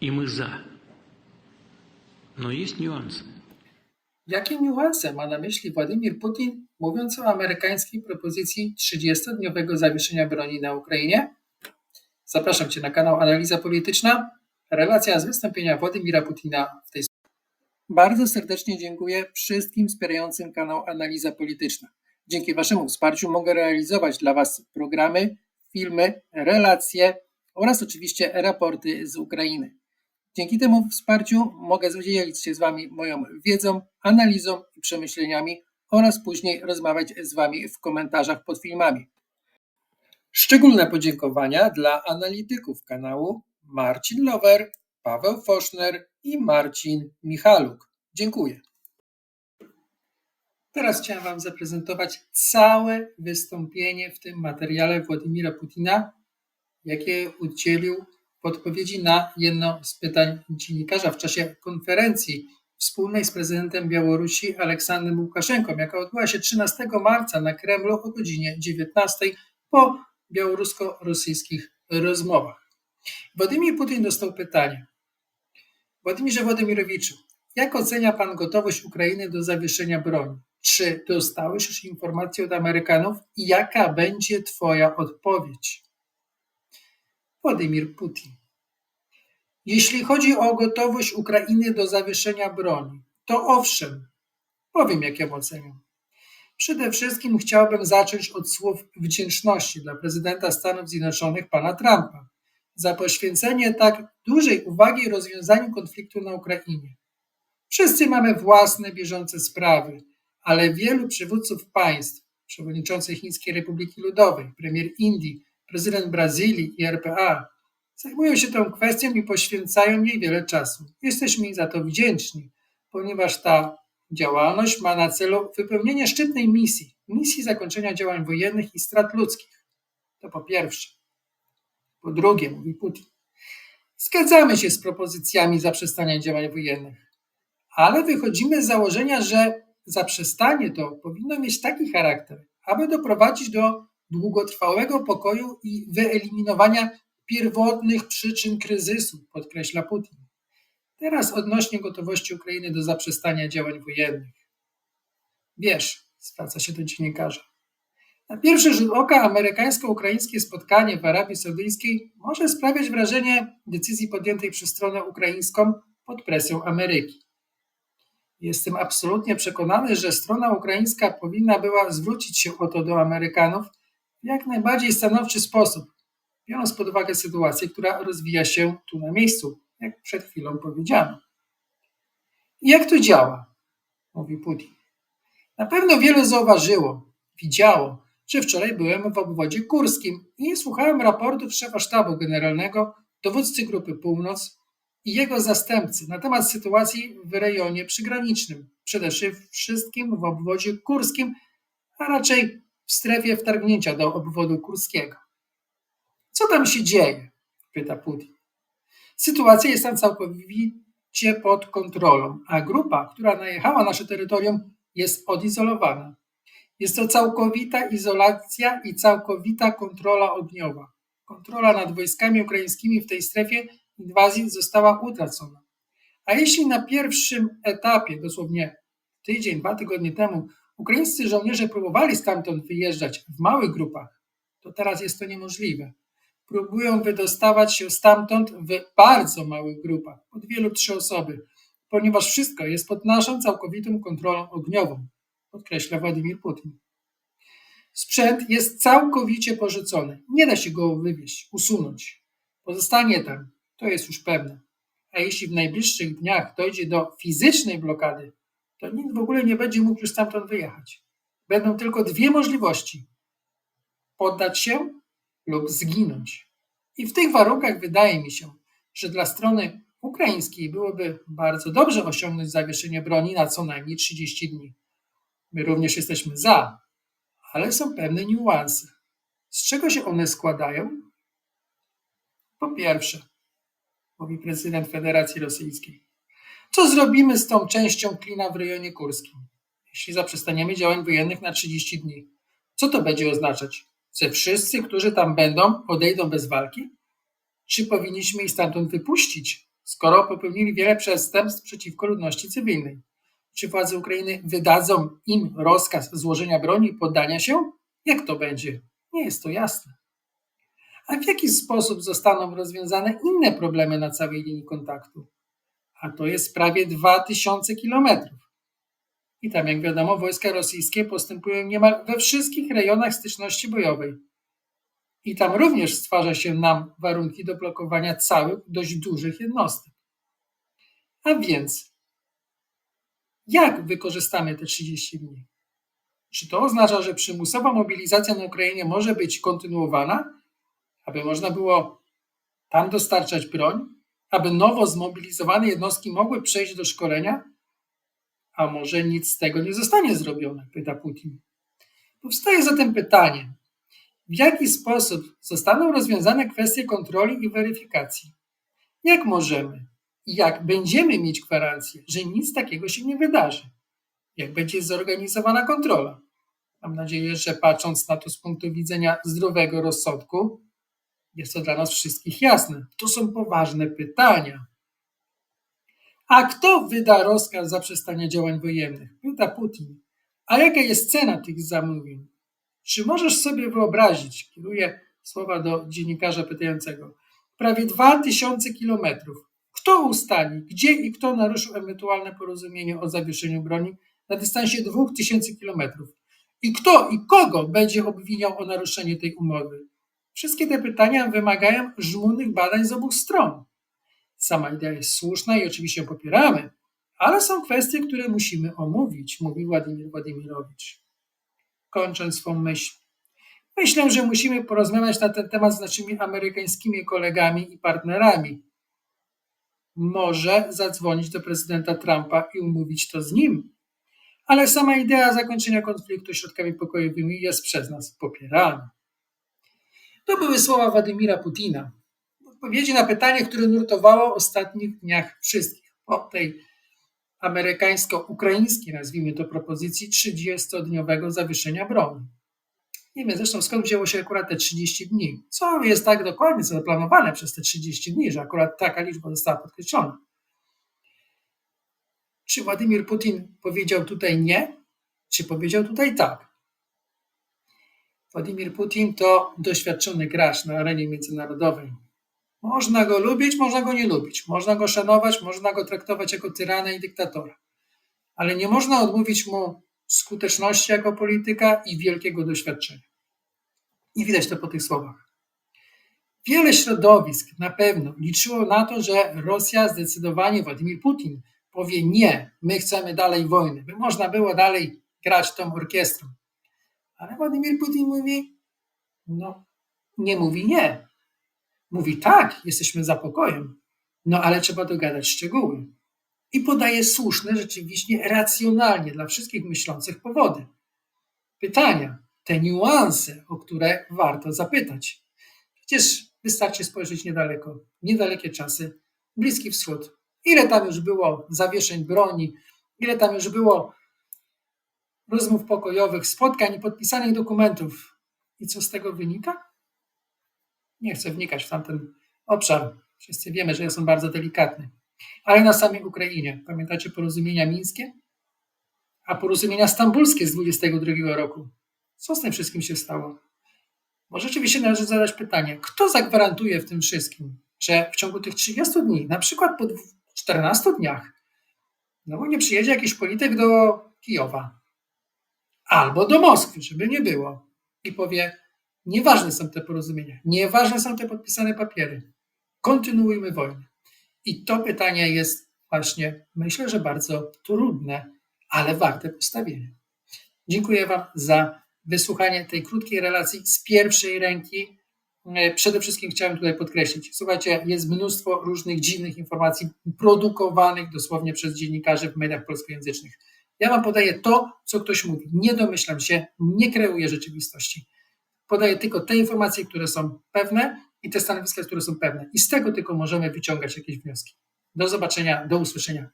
и мы за. Но есть нюансы. Jakie niuanse ma na myśli Władimir Putin, mówiąc o amerykańskiej propozycji 30-dniowego zawieszenia broni na Ukrainie? Zapraszam Cię na kanał Analiza Polityczna. Relacja z wystąpienia Władimira Putina w tej sprawie. Bardzo serdecznie dziękuję wszystkim wspierającym kanał Analiza Polityczna. Dzięki Waszemu wsparciu mogę realizować dla Was programy, filmy, relacje oraz oczywiście raporty z Ukrainy. Dzięki temu wsparciu mogę dzielić się z Wami moją wiedzą, analizą i przemyśleniami oraz później rozmawiać z Wami w komentarzach pod filmami. Szczególne podziękowania dla analityków kanału Marcin Lower, Paweł Foszner i Marcin Michaluk. Dziękuję. Teraz chciałem Wam zaprezentować całe wystąpienie w tym materiale Władimira Putina, jakie udzielił w odpowiedzi na jedno z pytań dziennikarza w czasie konferencji wspólnej z prezydentem Białorusi Aleksandrem Łukaszenką, jaka odbyła się 13 marca na Kremlu o godzinie 19 po białorusko-rosyjskich rozmowach. Władimir Putin dostał pytanie. Władimirze Władimirowiczu, jak ocenia Pan gotowość Ukrainy do zawieszenia broni? Czy dostałeś już informacje od Amerykanów i jaka będzie Twoja odpowiedź? Władimir Putin. Jeśli chodzi o gotowość Ukrainy do zawieszenia broni, to owszem, powiem jak ją oceniam. Przede wszystkim chciałbym zacząć od słów wdzięczności dla prezydenta Stanów Zjednoczonych, pana Trumpa, za poświęcenie tak dużej uwagi rozwiązaniu konfliktu na Ukrainie. Wszyscy mamy własne bieżące sprawy, ale wielu przywódców państw, przewodniczący Chińskiej Republiki Ludowej, premier Indii, prezydent Brazylii i RPA zajmują się tą kwestią i poświęcają jej wiele czasu. Jesteśmy im za to wdzięczni, ponieważ ta działalność ma na celu wypełnienie szczytnej misji, misji zakończenia działań wojennych i strat ludzkich. To po pierwsze. Po drugie, mówi Putin, zgadzamy się z propozycjami zaprzestania działań wojennych, ale wychodzimy z założenia, że zaprzestanie to powinno mieć taki charakter, aby doprowadzić do długotrwałego pokoju i wyeliminowania pierwotnych przyczyn kryzysu, podkreśla Putin. Teraz odnośnie gotowości Ukrainy do zaprzestania działań wojennych. Wiesz, zwraca się do dziennikarza. Na pierwszy rzut oka amerykańsko-ukraińskie spotkanie w Arabii Saudyjskiej może sprawiać wrażenie decyzji podjętej przez stronę ukraińską pod presją Ameryki. Jestem absolutnie przekonany, że strona ukraińska powinna była zwrócić się o to do Amerykanów w jak najbardziej stanowczy sposób, biorąc pod uwagę sytuację, która rozwija się tu na miejscu, jak przed chwilą powiedziano. I jak to działa? Mówi Putin. Na pewno wielu zauważyło, widziało, że wczoraj byłem w obwodzie kurskim i słuchałem raportów szefa sztabu generalnego, dowódcy Grupy Północ i jego zastępcy na temat sytuacji w rejonie przygranicznym, przede wszystkim w obwodzie kurskim, a raczej w strefie wtargnięcia do obwodu kurskiego. Co tam się dzieje? pyta Putin. Sytuacja jest tam całkowicie pod kontrolą, a grupa, która najechała na nasze terytorium, jest odizolowana. Jest to całkowita izolacja i całkowita kontrola ogniowa. Kontrola nad wojskami ukraińskimi w tej strefie inwazji została utracona. A jeśli na pierwszym etapie, dosłownie tydzień, dwa tygodnie temu, ukraińscy żołnierze próbowali stamtąd wyjeżdżać w małych grupach, to teraz jest to niemożliwe próbują wydostawać się stamtąd w bardzo małych grupach, od wielu trzy osoby, ponieważ wszystko jest pod naszą całkowitą kontrolą ogniową, podkreśla Władimir Putin. Sprzęt jest całkowicie porzucony. Nie da się go wywieźć, usunąć. Pozostanie tam, to jest już pewne. A jeśli w najbliższych dniach dojdzie do fizycznej blokady, to nikt w ogóle nie będzie mógł już stamtąd wyjechać. Będą tylko dwie możliwości: poddać się lub zginąć. I w tych warunkach wydaje mi się, że dla strony ukraińskiej byłoby bardzo dobrze osiągnąć zawieszenie broni na co najmniej 30 dni. My również jesteśmy za, ale są pewne niuanse. Z czego się one składają? Po pierwsze, mówi prezydent Federacji Rosyjskiej, co zrobimy z tą częścią klina w rejonie kurskim, jeśli zaprzestaniemy działań wojennych na 30 dni? Co to będzie oznaczać? że wszyscy, którzy tam będą, odejdą bez walki? Czy powinniśmy ich stamtąd wypuścić, skoro popełnili wiele przestępstw przeciwko ludności cywilnej? Czy władze Ukrainy wydadzą im rozkaz złożenia broni i poddania się? Jak to będzie? Nie jest to jasne. A w jaki sposób zostaną rozwiązane inne problemy na całej linii kontaktu? A to jest prawie 2000 kilometrów. I tam, jak wiadomo, wojska rosyjskie postępują niemal we wszystkich rejonach styczności bojowej. I tam również stwarza się nam warunki do blokowania całych, dość dużych jednostek. A więc, jak wykorzystamy te 30 dni? Czy to oznacza, że przymusowa mobilizacja na Ukrainie może być kontynuowana, aby można było tam dostarczać broń, aby nowo zmobilizowane jednostki mogły przejść do szkolenia? A może nic z tego nie zostanie zrobione? Pyta Putin. Powstaje zatem pytanie, w jaki sposób zostaną rozwiązane kwestie kontroli i weryfikacji? Jak możemy i jak będziemy mieć gwarancję, że nic takiego się nie wydarzy? Jak będzie zorganizowana kontrola? Mam nadzieję, że patrząc na to z punktu widzenia zdrowego rozsądku, jest to dla nas wszystkich jasne. To są poważne pytania. A kto wyda rozkaz zaprzestania działań wojennych? Pyta Putin. A jaka jest cena tych zamówień? Czy możesz sobie wyobrazić, kieruję słowa do dziennikarza pytającego, prawie 2000 kilometrów. Kto ustali, gdzie i kto naruszył ewentualne porozumienie o zawieszeniu broni na dystansie 2000 kilometrów? I kto i kogo będzie obwiniał o naruszenie tej umowy? Wszystkie te pytania wymagają żmudnych badań z obu stron. Sama idea jest słuszna i oczywiście ją popieramy, ale są kwestie, które musimy omówić, mówi Władimir Władimirowicz. Kończąc swą myśl. Myślę, że musimy porozmawiać na ten temat z naszymi amerykańskimi kolegami i partnerami. Może zadzwonić do prezydenta Trumpa i umówić to z nim. Ale sama idea zakończenia konfliktu środkami pokojowymi jest przez nas popierana. To były słowa Władimira Putina. Odpowiedzi na pytanie, które nurtowało w ostatnich dniach wszystkich. Po tej amerykańsko-ukraińskiej, nazwijmy to, propozycji 30-dniowego zawieszenia broni. Nie wiem zresztą skąd wzięło się akurat te 30 dni. Co jest tak dokładnie zaplanowane przez te 30 dni, że akurat taka liczba została podkreślona. Czy Władimir Putin powiedział tutaj nie, czy powiedział tutaj tak? Władimir Putin to doświadczony gracz na arenie międzynarodowej. Można go lubić, można go nie lubić, można go szanować, można go traktować jako tyrana i dyktatora, ale nie można odmówić mu skuteczności jako polityka i wielkiego doświadczenia. I widać to po tych słowach. Wiele środowisk na pewno liczyło na to, że Rosja zdecydowanie, Władimir Putin powie nie, my chcemy dalej wojny, by można było dalej grać tą orkiestrą. Ale Władimir Putin mówi, no nie mówi nie. Mówi tak, jesteśmy za pokojem, no ale trzeba dogadać szczegóły. I podaje słuszne, rzeczywiście racjonalnie dla wszystkich myślących powody. Pytania, te niuanse, o które warto zapytać. Przecież wystarczy spojrzeć niedaleko, niedalekie czasy, Bliski Wschód. Ile tam już było zawieszeń broni, ile tam już było rozmów pokojowych, spotkań i podpisanych dokumentów. I co z tego wynika? Nie chcę wnikać w tamten obszar. Wszyscy wiemy, że jest on bardzo delikatny. Ale na samej Ukrainie, pamiętacie porozumienia mińskie? A porozumienia stambulskie z 22 roku. Co z tym wszystkim się stało? Bo rzeczywiście należy zadać pytanie, kto zagwarantuje w tym wszystkim, że w ciągu tych 30 dni, na przykład po 14 dniach, no nie przyjedzie jakiś polityk do Kijowa albo do Moskwy, żeby nie było, i powie: Nieważne są te porozumienia, nieważne są te podpisane papiery, kontynuujmy wojnę. I to pytanie jest właśnie, myślę, że bardzo trudne, ale warte postawienia. Dziękuję Wam za wysłuchanie tej krótkiej relacji z pierwszej ręki. Przede wszystkim chciałem tutaj podkreślić, słuchajcie, jest mnóstwo różnych dziwnych informacji produkowanych dosłownie przez dziennikarzy w mediach polskojęzycznych. Ja Wam podaję to, co ktoś mówi. Nie domyślam się, nie kreuję rzeczywistości. Podaję tylko te informacje, które są pewne i te stanowiska, które są pewne. I z tego tylko możemy wyciągać jakieś wnioski. Do zobaczenia, do usłyszenia.